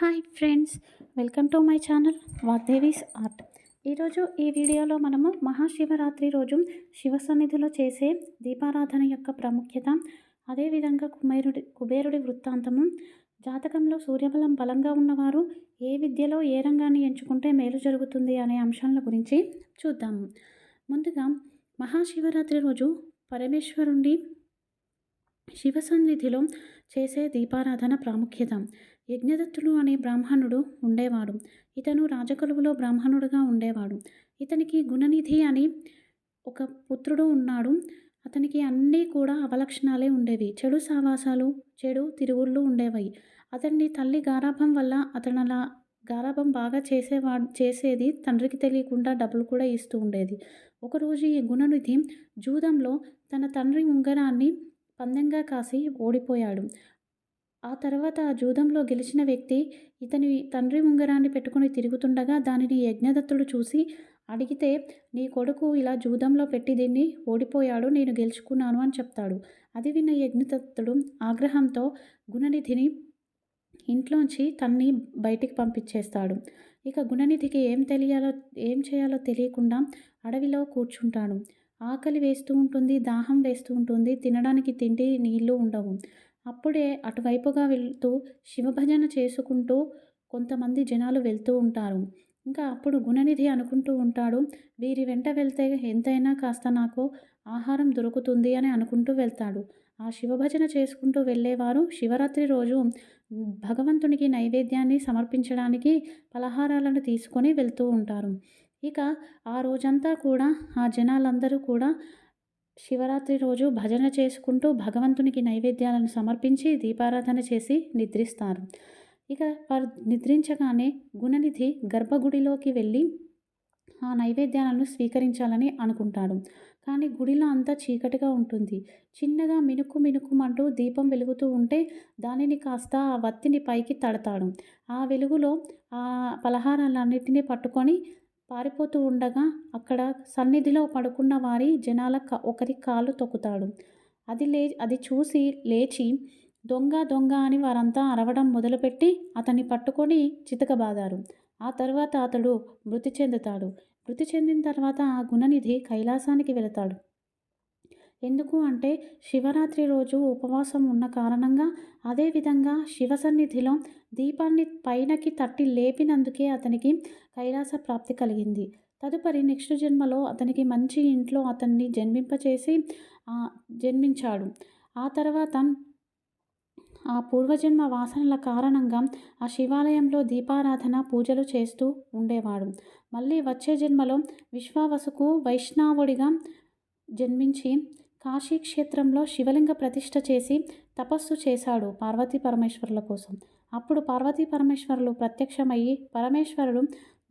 Hi friends welcome to my channel Vagdevi's art. ఈరోజు ఈ వీడియోలో మనము మహాశివరాత్రి రోజు శివ సన్నిధిలో చేసే దీపారాధన యొక్క ప్రాముఖ్యత అదేవిధంగా కుమేరుడి కుబేరుడి వృత్తాంతము జాతకంలో సూర్యబలం బలంగా ఉన్నవారు ఏ విద్యలో ఏ రంగాన్ని ఎంచుకుంటే మేలు జరుగుతుంది అనే అంశాల గురించి చూద్దాము ముందుగా మహాశివరాత్రి రోజు పరమేశ్వరుండి శివ సన్నిధిలో చేసే దీపారాధన ప్రాముఖ్యత. యజ్ఞదత్తుడు అనే బ్రాహ్మణుడు ఉండేవాడు. ఇతను రాజకొలువులో బ్రాహ్మణుడుగా ఉండేవాడు. ఇతనికి గుణనిధి అని ఒక పుత్రుడు ఉన్నాడు. అతనికి అన్నీ కూడా అవలక్షణాలే ఉండేవి. చెడు సావాసాలు చెడు తిరుగుళ్ళు ఉండేవి. అతన్ని తల్లి గారాభం వల్ల అతను అలా గారాభం బాగా చేసేవాడు చేసేది తండ్రికి తెలియకుండా డబ్బులు కూడా ఇస్తూ ఉండేది. ఒకరోజు ఈ గుణనిధి జూదంలో తన తండ్రి ఉంగరాన్ని పందెంగా కాసి ఓడిపోయాడు. ఆ తర్వాత ఆ జూదంలో గెలిచిన వ్యక్తి ఇతని తండ్రి ఉంగరాన్ని పెట్టుకుని తిరుగుతుండగా దానిని యజ్ఞదత్తుడు చూసి అడిగితే నీ కొడుకు ఇలా జూదంలో పెట్టి దీన్ని ఓడిపోయాడు నేను గెలుచుకున్నాను అని చెప్తాడు. అది విన్న యజ్ఞదత్తుడు ఆగ్రహంతో గుణనిధిని ఇంట్లోంచి తన్ని బయటికి పంపించేస్తాడు. ఇక గుణనిధికి ఏం తెలియాలో ఏం చేయాలో తెలియకుండా అడవిలో కూర్చుంటాడు. ఆకలి వేస్తూ ఉంటుంది దాహం వేస్తూ ఉంటుంది తినడానికి తిండి నీళ్ళు ఉండవు. అప్పుడే అటువైపుగా వెళ్తూ శివభజన చేసుకుంటూ కొంతమంది జనాలు వెళ్తూ ఉంటారు. ఇంకా అప్పుడు గుణనిధి అనుకుంటూ ఉంటాడు వీరి వెంట వెళ్తే ఎంతైనా కాస్త నాకు ఆహారం దొరుకుతుంది అని అనుకుంటూ వెళ్తాడు. ఆ శివభజన చేసుకుంటూ వెళ్ళేవారు శివరాత్రి రోజు భగవంతునికి నైవేద్యాన్ని సమర్పించడానికి పలహారాలను తీసుకొని వెళ్తూ ఉంటారు. ఇక ఆ రోజంతా కూడా ఆ జనాలందరూ కూడా శివరాత్రి రోజు భజన చేసుకుంటూ భగవంతునికి నైవేద్యాలను సమర్పించి దీపారాధన చేసి నిద్రిస్తారు. ఇక వారు నిద్రించగానే గుణనిధి గర్భగుడిలోకి వెళ్ళి ఆ నైవేద్యాలను స్వీకరించాలని అనుకుంటాడు. కానీ గుడిలో అంతా చీకటిగా ఉంటుంది. చిన్నగా మినుకు మినుకుమంటూ దీపం వెలుగుతూ ఉంటే దానిని కాస్త ఆ వత్తిని పైకి తడతాడు. ఆ వెలుగులో ఆ పలహారాలన్నిటినీ పట్టుకొని పారిపోతూ ఉండగా అక్కడ సన్నిధిలో పడుకున్న వారి జనాల ఒకరి కాలు తొక్కుతాడు. అది లే అది చూసి లేచి దొంగ దొంగ అని వారంతా అరవడం మొదలుపెట్టి అతన్ని పట్టుకొని చితకబాదారు. ఆ తర్వాత అతడు మృతి చెందుతాడు. మృతి చెందిన తర్వాత ఆ గుణనిధి కైలాసానికి వెళతాడు. ఎందుకు అంటే శివరాత్రి రోజు ఉపవాసం ఉన్న కారణంగా అదేవిధంగా శివ సన్నిధిలో దీపాన్ని పైనకి తట్టి లేపినందుకే అతనికి కైలాస ప్రాప్తి కలిగింది. తదుపరి నెక్స్ట్ జన్మలో అతనికి మంచి ఇంట్లో అతన్ని జన్మింపచేసి జన్మించాడు. ఆ తర్వాత ఆ పూర్వజన్మ వాసనల కారణంగా ఆ శివాలయంలో దీపారాధన పూజలు చేస్తూ ఉండేవాడు. మళ్ళీ వచ్చే జన్మలో విశ్వావసుకు వైష్ణవుడిగా జన్మించి కాశీక్షేత్రంలో శివలింగ ప్రతిష్ఠ చేసి తపస్సు చేశాడు పార్వతీ పరమేశ్వరుల కోసం. అప్పుడు పార్వతీ పరమేశ్వరులు ప్రత్యక్షమయ్యి పరమేశ్వరుడు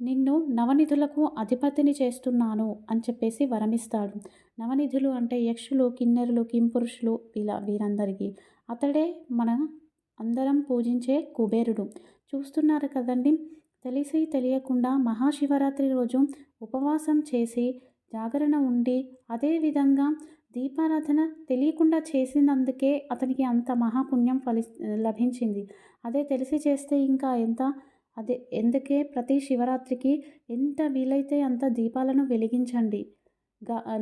నిన్ను నవనిధులకు అధిపతిని చేస్తున్నాను అని చెప్పేసి వరమిస్తాడు. నవనిధులు అంటే యక్షులు కిన్నెరులు కింపురుషులు ఇలా వీరందరికీ. అతడే మన అందరం పూజించే కుబేరుడు. చూస్తున్నారు కదండి తెలిసి తెలియకుండా మహాశివరాత్రి రోజు ఉపవాసం చేసి జాగరణ ఉండి అదేవిధంగా దీపారాధన తెలియకుండా చేసినందుకే అతనికి అంత మహాపుణ్యం ఫలి లభించింది. అదే తెలిసి చేస్తే ఇంకా ఎంత? అదే ఎందుకే ప్రతి శివరాత్రికి ఎంత వీలైతే అంత దీపాలను వెలిగించండి.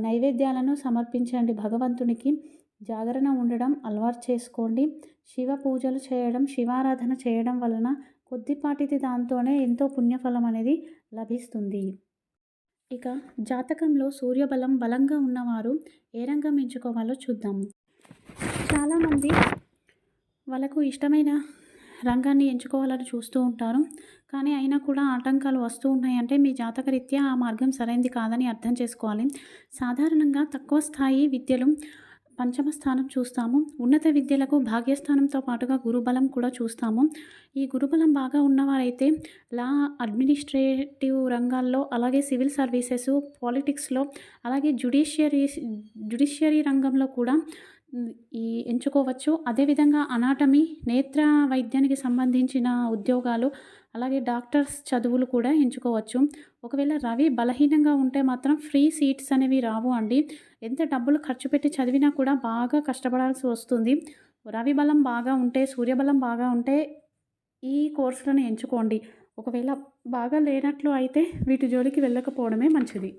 నైవేద్యాలను సమర్పించండి. భగవంతునికి జాగరణ ఉండడం అలవాటు చేసుకోండి. శివ పూజలు చేయడం శివారాధన చేయడం వలన కొద్దిపాటిది దాంతోనే ఎంతో పుణ్యఫలం అనేది లభిస్తుంది. ఇక జాతకంలో సూర్యబలం బలంగా ఉన్నవారు ఏ రంగం ఎంచుకోవాలో చూద్దాం. చాలామంది వాళ్ళకు ఇష్టమైన రంగాన్ని ఎంచుకోవాలని చూస్తూ ఉంటారు. కానీ అయినా కూడా ఆటంకాలు వస్తూ ఉన్నాయంటే మీ జాతకరీత్యా ఆ మార్గం సరైనది కాదని అర్థం చేసుకోవాలి. సాధారణంగా తక్కువ స్థాయి విద్యలు పంచమ స్థానం చూస్తాము. ఉన్నత విద్యలకు భాగ్యస్థానంతో పాటుగా గురుబలం కూడా చూస్తాము. ఈ గురుబలం బాగా ఉన్నవారైతే లా అడ్మినిస్ట్రేటివ్ రంగాల్లో అలాగే సివిల్ సర్వీసెస్ పాలిటిక్స్లో అలాగే జుడిషియరీ జుడిషియరీ రంగంలో కూడా ఈ ఎంచుకోవచ్చు. అదేవిధంగా అనాటమీ నేత్ర వైద్యానికి సంబంధించిన ఉద్యోగాలు అలాగే డాక్టర్స్ చదువులు కూడా ఎంచుకోవచ్చు. ఒకవేళ రవి బలహీనంగా ఉంటే మాత్రం ఫ్రీ సీట్స్ అనేవి రావు అండి. ఎంత డబ్బులు ఖర్చు పెట్టి చదివినా కూడా బాగా కష్టపడాల్సి వస్తుంది. రవి బలం బాగా ఉంటే సూర్యబలం బాగా ఉంటే ఈ కోర్సులను ఎంచుకోండి. ఒకవేళ బాగా లేనట్లు అయితే వీటి జోలికి వెళ్ళకపోవడమే మంచిది.